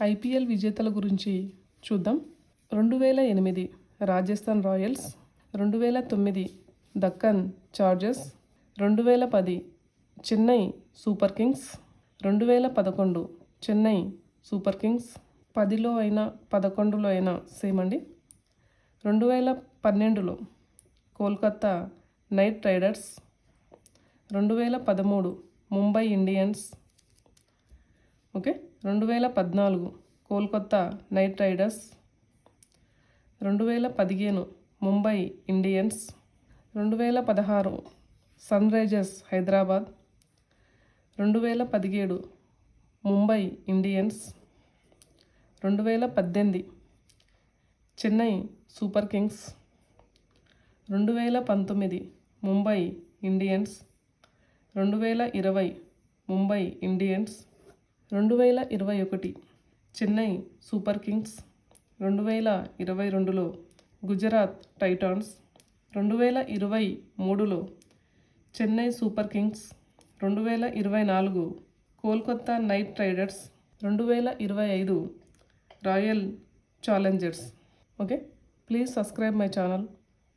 IPL విజేతల గురించి చూద్దాం. రెండు వేల ఎనిమిది రాజస్థాన్ రాయల్స్ రెండు వేల తొమ్మిది దక్కన్ చార్జర్స్ రెండు వేల పది చెన్నై సూపర్ కింగ్స్ రెండు వేల పదకొండు చెన్నై సూపర్ కింగ్స్ పదిలో అయినా పదకొండులో అయినా సేమ్ అండి. రెండు వేల పన్నెండులో కోల్కత్తా నైట్ రైడర్స్ రెండు వేల పదమూడు ముంబై ఇండియన్స్ ఓకే? రెండు వేల పద్నాలుగు కోల్కత్తా నైట్ రైడర్స్. రెండు వేల పదిహేను ముంబై ఇండియన్స్. రెండు వేల పదహారు సన్ రైజర్స్ హైదరాబాద్. రెండు వేల పదిహేడు ముంబై ఇండియన్స్. రెండు వేల పద్దెనిమిది చెన్నై సూపర్ కింగ్స్. రెండు వేల పంతొమ్మిది ముంబై ఇండియన్స్. రెండు వేల ఇరవై ముంబై ఇండియన్స్. రెండు వేల ఇరవై ఒకటి చెన్నై సూపర్ కింగ్స్ రెండు వేల ఇరవై రెండులో గుజరాత్ టైటాన్స్ రెండు వేల ఇరవై మూడులో చెన్నై సూపర్ కింగ్స్ రెండు వేల ఇరవై నాలుగు కోల్కత్తా నైట్ రైడర్స్ రెండు వేల ఇరవై ఐదు Royal Challengers. Okay please subscribe my channel.